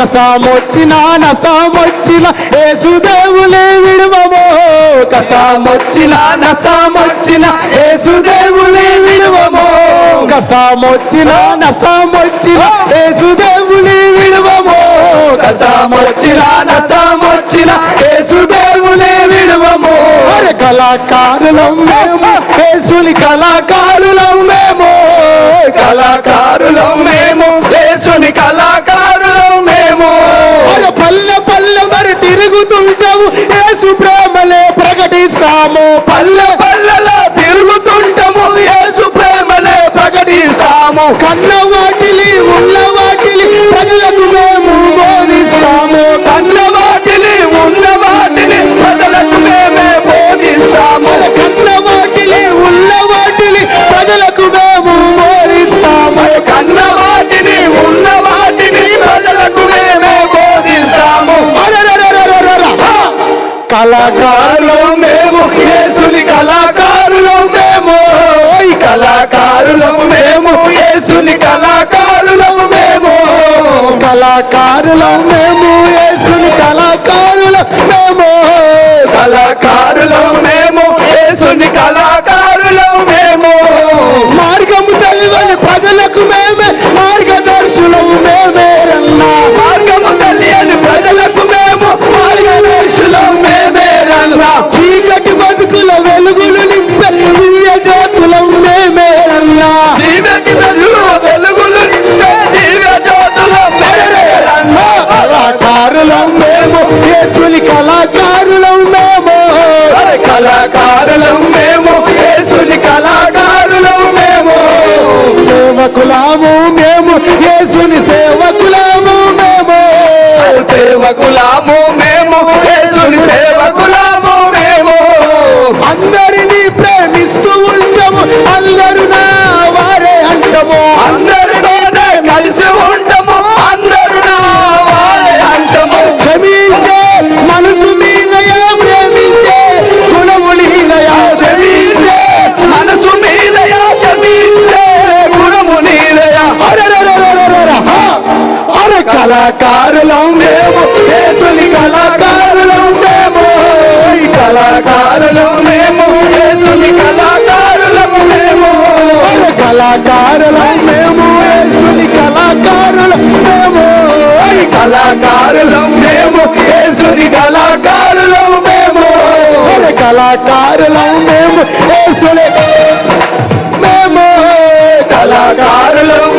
కష్టం వచ్చిన నష్టం విడువమో. యేసు దేవులే విడువము. విడువమో వచ్చిన నష్టం వచ్చిన విడువమో. దేవులే విడువము కష్టం విడువమో. అరే కళాకారులం మేము యేసుని కళాకారులం మేము. తిరుగుతుంటాము యేసు ప్రేమలే ప్రకటిస్తాము. పల్లె పల్లెలో తిరుగుతుంటాము. యేసు ప్రేమలే ప్రకటిస్తాము. కన్న కళాకారులు మేము యేసుని కళాకారులు మేము. ఓయ్ కళాకారులు మేము యేసుని కళాకారులు మేము. కళాకారులు మేము యేసుని కళాకారులు మేము. కళాకారులు మేము యేసుని కళాకారులు సేవకులాము మేము యేసుని సేవకులము మేము. అందరినీ ప్రేమిస్తూ ఉంటాము అందరు నా వారే అంటము. అందరితోనే కలిసి ఉంటాము కళాకారుల మేము యేసుని కళాకారుల మేము ఈ కళాకారులం మేము యేసుని కళాకారులం మేము అరే కళాకారులం మేము యేసుని మేము కళాకారులం.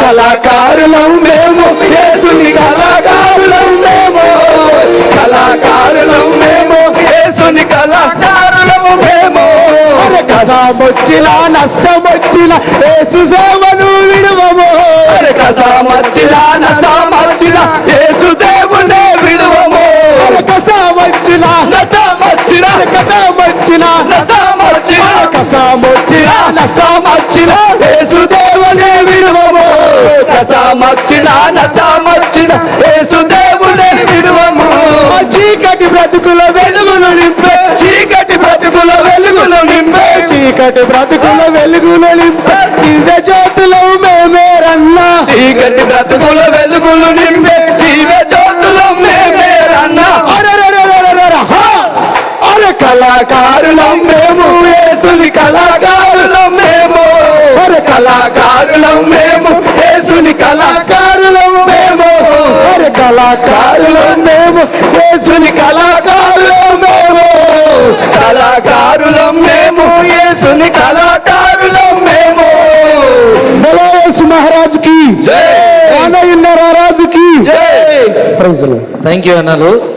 కళాకారులం మేము యేసుని కళాకారులం మేము. కళాకారులం మేము యేసుని కళాకారులము మేము. కథం వచ్చిన నష్టం వచ్చిన యేసు సేవను విడువము. కథం వచ్చిన నష్టం వచ్చిన యేసు దేవుడే విడువము. కథం వచ్చిన నష్టం వచ్చిన కథం వచ్చిన నష్టం వచ్చిన కథం వచ్చిన నష్టం వచ్చిన యేసు దేవుడే కథం వచ్చిన నష్టం వచ్చిన యేసు దేవుడే విడువము. చీకటి బ్రతుకుల వెలుగులు నింపే. చీకటి బ్రతుకుల వెలుగులు నింపే. చీకటి బ్రతుకుల వెలుగులు నింపే. దివ్య జ్యోతులు మేమే రన్నా. చీకటి బ్రతుకుల వెలుగులు నింపే. కళాకారులం మేము యేసుని కళాకారులం మేము. అరే కళాకారులం మేము యేసుని కళాకారులం మేము. అరే కళాకారులం మేము యేసుని కళాకారులం మేము. కళాకారులం మేము యేసుని కళాకారులం మేము. యేసు మహారాజుకి జై. రాజుకి జై. ప్రైజులు థ్యాంక్ యూ అన్నలు.